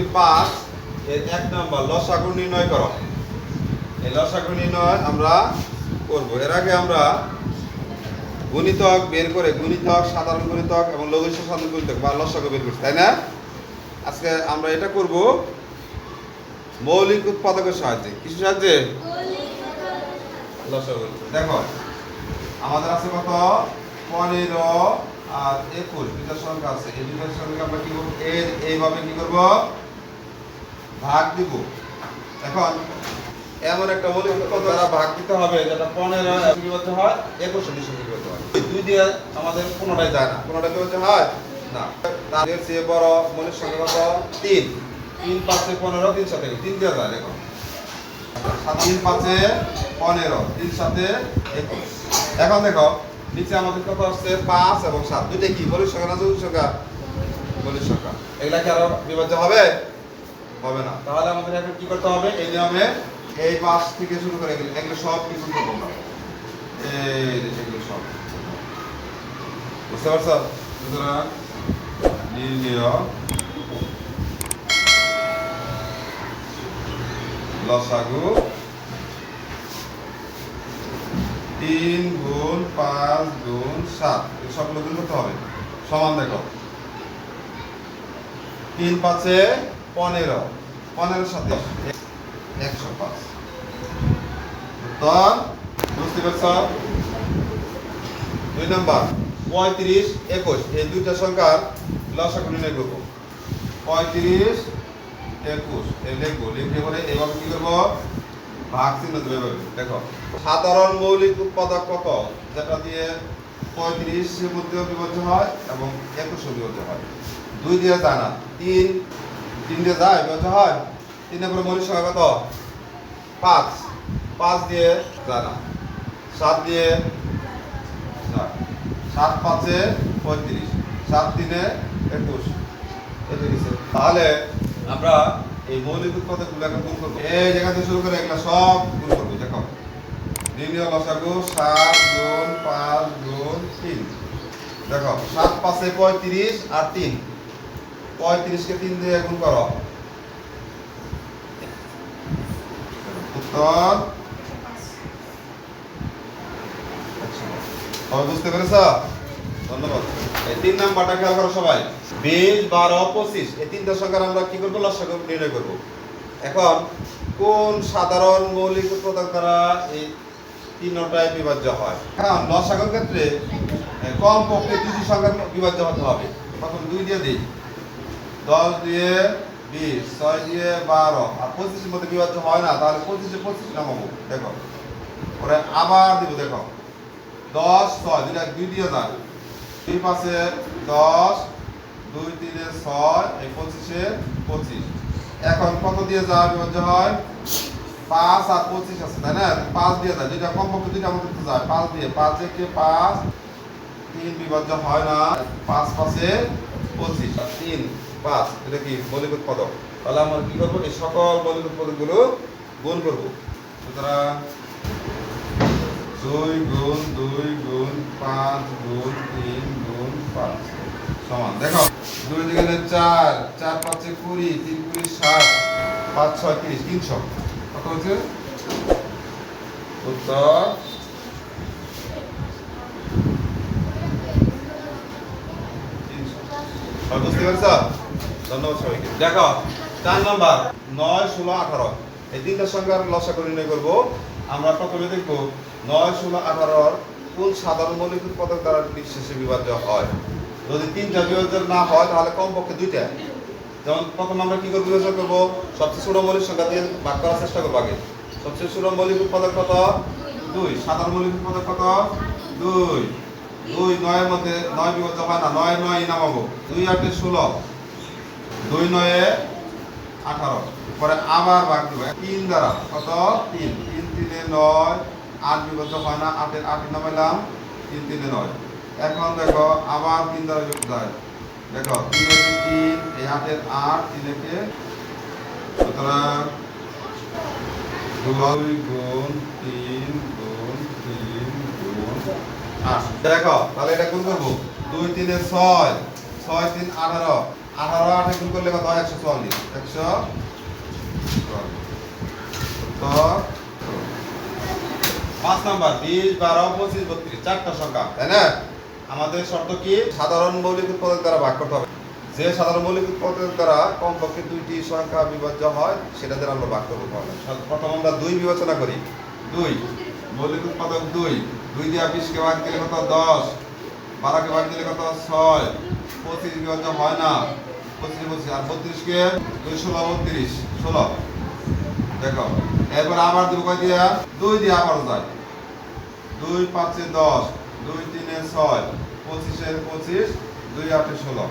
দুই পাঁচ, এর এক নম্বর, লসাগু নির্ণয় করো। এই লসাগু নির্ণয় আমরা করব। এর আগে আমরা গুণিতক বের করে, গুণিতক, সাধারণ গুণিতক এবং লঘিষ্ঠ সাধারণ গুণিতক বা লসাগু বের করছি, তাই না? আজকে আমরা এটা করব মৌলিক উৎপাদকের সাহায্যে। কিছু সাহায্যে? দেখো, আমাদের আছে কত? পনেরো আর একুশ। দুইটা সংখ্যা আছে। এই দুইটা সংখ্যা আমরা কি করব? এর এইভাবে কি করব? ভাগ দিব। এখন এমন একটা মৌলিক উৎপাদক দ্বারা ভাগ দিতে হবে যেটা পনেরো বিভক্ত হয়, একুশ বিভক্ত হয়। দুই দিয়ে আমাদের কোনোটাই যায় না। কোনোটাই বিভক্ত হয়? না। তাদের চেয়ে বড় মৌলিক সংখ্যা কত? তিন। তিন পাঁচে পনেরো, তিন সাথে তিন দিয়ে যায়, দেখো। তিন পাঁচে পনেরো, তিন সাথে একুশ। এখন দেখো, নিচে আমাদের কত আসছে? পাঁচ এবং সাত। দুইটা কি? বলির সংখ্যা না সংখ্যা? বলির সংখ্যা। এগুলা কি আরও বিভাজ্য হবে? হবে না। তাহলে আমাদের এখন কি করতে হবে? এই নিয়মে এই পাঁচ থেকে শুরু করে এগুলো এগুলো সব কিছু করব আমরা এই যে এগুলো সব। বুঝতে পারছ? সুতরাং লসাগু তিন গুণ পাঁচ গুণ সাত। সবগুলো গুণ করতে হবে। সমান দেখো। তিন পাঁচে পনেরো। পনেরোর সাথে একশো পাঁচ। উত্তর, বুঝতে পারছ? দুই নম্বর, পঁয়ত্রিশ, একুশ। এই দুইটা সংখ্যার লসাগু নির্ণয় করব। পঁয়ত্রিশ, একুশ। এই লিখব লিখে করে এভাবে কি করব? ভাগ চিহ্ন দেবে দেখো, সাধারণ মৌলিক উৎপাদক কত? যেটা দিয়ে পঁয়ত্রিশের মধ্যেও বিভাজ্য হয় এবং একুশও বিভাজ্য হয়। দুই দিয়ে যায় না তিন তিন দিয়ে যায় বিভাজ্য হয়? তিন করে মৌলিক সংখ্যা কত? পাঁচ। পাঁচ দিয়ে যায় না। সাত দিয়ে সাত পাঁচে পঁয়ত্রিশ। সাত তিনে একুশ। তাহলে আমরা এই মৌলিক উৎপাদকগুলো এখন গুণ করব। এই জায়গা থেকে শুরু করে এগুলো সব গুণ করব, দেখো। নির্ণয় লসাগু সাত গুণ পাঁচ গুণ তিন। দেখো, সাত পাঁচে পঁয়ত্রিশ আর তিন। পঁয়ত্রিশকে তিন দিয়ে গুণ করো। উত্তর? সবাই বুঝতে পেরেছ? ধন্যবাদ। এই তিন নাম্বারটা খেয়াল করো সবাই। বিশ, বারো, পঁচিশ। এই তিনটা সংখ্যার আমরা কি করব? লসাগু নির্ণয় করব। এখন কোন সাধারণ মৌলিক উৎপাদক দ্বারা এই তিনটায় বিভাজ্য হয়? এখন লসাগুর ক্ষেত্রে কম পক্ষে দুটি সংখ্যার বিভাজ্য হতে হবে। প্রথম দুই দিয়ে দিই। দশ দিয়ে বিশ, ছয় দিয়ে বারো। আর পঁচিশের মধ্যে বিভাজ্য হয় না, তাহলে পঁচিশে পঁচিশ নামাবো। দেখো পরে আবার দিব, দেখো। দশ, ছয়, দুইটা দুই দিয়ে যান দুই পাশে দশ, দুই তিনে ছয়, এই পঁচিশে পঁচিশ। এখন কত দিয়ে যাওয়া বিভাজ্য হয়? পাঁচ আর পঁচিশ আছে, তাই না? পাঁচ দিয়ে যায়, দুইটা কমপক্ষে দুইটা আমাদের তো যায়। পাঁচ দিয়ে, পাঁচ একে পাঁচ, তিন বিভাজ্য হয় না। পাঁচ পাশে পঁচিশ। তিন পাঁচ, এটা কি মৌলিক উৎপাদক? তাহলে আমরা কি করব? এই সকল মৌলিক উৎপাদকগুলো গুণ করব। সুতরাং দুই গুণ দুই গুণ, পাঁচ গুণ, তিন গুণ, পাঁচ। সমান, দেখো, দুই দিকে চার চার পাঁচে কুড়ি, তিন কুড়ি ষাট, পাঁচ ছয় তিরিশ, তিনশো। কত হচ্ছে? উত্তর। বুঝতে পারছ? ধন্যবাদ সবাইকে। দেখো, চার নম্বর, নয়, ষোলো, আঠারো। এই তিনটা সংখ্যার লসাগু নির্ণয় করব। আমরা প্রথমে দেখব, নয়, ষোলো, আঠারোর কোন সাধারণ মৌলিক উৎপাদক দ্বারা নিঃশেষে বিভাজ্য হয়। যদি তিনটা বিভাজ্য না হয়, তাহলে কমপক্ষে দুইটা। যেমন প্রথম আমরা কি করে বিভাজন করব? সবচেয়ে ছোট মৌলিক সংখ্যা দিয়ে ভাগ করার চেষ্টা করব আগে। সবচেয়ে ছোট মৌলিক উৎপাদক কত? দুই। সাধারণ মৌলিক উৎপাদক কত? দুই। দুই, নয়ের মধ্যে নয় বিভাজ্য হয় না। নয় নয় নামাবো দুই, আটে, ষোলো। দুই নয়ে আঠারো। পরে আবার ভাগ দিব তিন দ্বারা কত? তিন। তিন তিনে নয়। আট বিভাজ্য হয় না। আটের আট নামাইলাম। তিন তিনে নয়। এখন দেখো, আবার তিন দ্বারা যুক্ত হয়। দেখো, তিন তিন এই আটের আট তিন একে সুতরাং দুই গুণ তিন গুণ তিন গুণ আট। দেখো, তাহলে এটা কোন করব। দুই তিনে ছয়। ছয় তিন আঠারো। আঠারো আটে গুণ করলে কত হয়? একশো চুয়াল্লিশ। একশো তো পাঁচ নাম্বার, বিশ, বারো, পঁচিশ, বত্রিশ। চারটা সংখ্যা, তাই না? আমাদের শর্ত কি? সাধারণ মৌলিক উৎপাদক দ্বারা ভাগ করতে হবে। যে সাধারণ মৌলিক উৎপাদক দ্বারা কমপক্ষে দুইটি সংখ্যা বিভাজ্য হয়, সেটা দ্বারা আমরা ভাগ করব তাহলে। প্রথম আমরা দুই বিবেচনা করি। দুই, মৌলিক উৎপাদক দুই। দুই দিয়ে বিশকে ভাগ দিলে কত? দশ। বারোকে ভাগ দিলে কত? ছয়। পঁচিশ বিভাজ্য হয় না। পঁচিশ পঁচিশ আর বত্রিশকে দুই ষোলো বত্রিশ, ষোলো। দেখো, এরপর আবার দুই কয় দিয়া? দুই দিয়ে আবার যায়। দুই পাঁচে দশ, দুই তিনে ছয়, পঁচিশের পঁচিশ, দুই আটে ষোলো।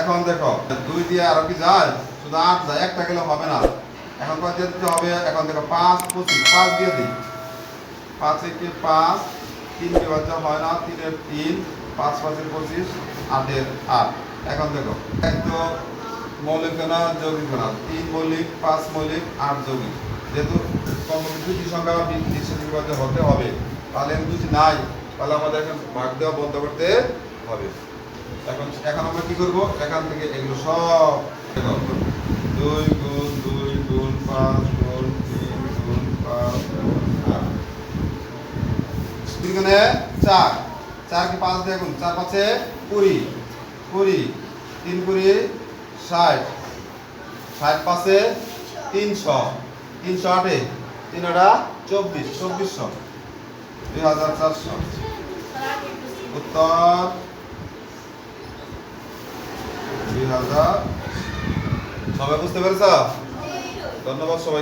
এখন দেখো, দুই দিয়ে আরও কি যায়? শুধু আট যায়, একটা গেলে হবে না। এখন কয় দিয়ে হবে? এখন দেখো, পাঁচ, পঁচিশ, পাঁচ দিয়ে দিই। পাঁচে কি পাঁচ? তিন বিভাজ্য হয় না, তিনের তিন, পাঁচ, পাঁচের পঁচিশ, আটের আট। এখন দেখো, এক তো মৌলিক না যৌগিক না তিন মৌলিক, পাঁচ মৌলিক, আট যৌগিক। যেহেতু দুটি সংখ্যা বিশেষ হতে হবে, তাহলে দুটি নাই, তাহলে আমাদের এখন ভাগ দেওয়া বন্ধ করতে হবে। এখন এখন আমরা কি করব? এখান থেকে এগুলো সব দুই গুণ দুই গুণ পাঁচ গুণ তিন গুণ পাঁচ গুণ চার। চার কি পাঁচ দিয়ে চার পাঁচে কুড়ি। কুড়ি, তিন কুড়ি, ষাট। ষাট পাঁচে তিনশো। তিনশো আটে তিন আটা চব্বিশ, চব্বিশশো। দুই হাজার চারশো। উত্তর। দুই হাজার। সবাই বুঝতে পেরেছ? ধন্যবাদ সবাই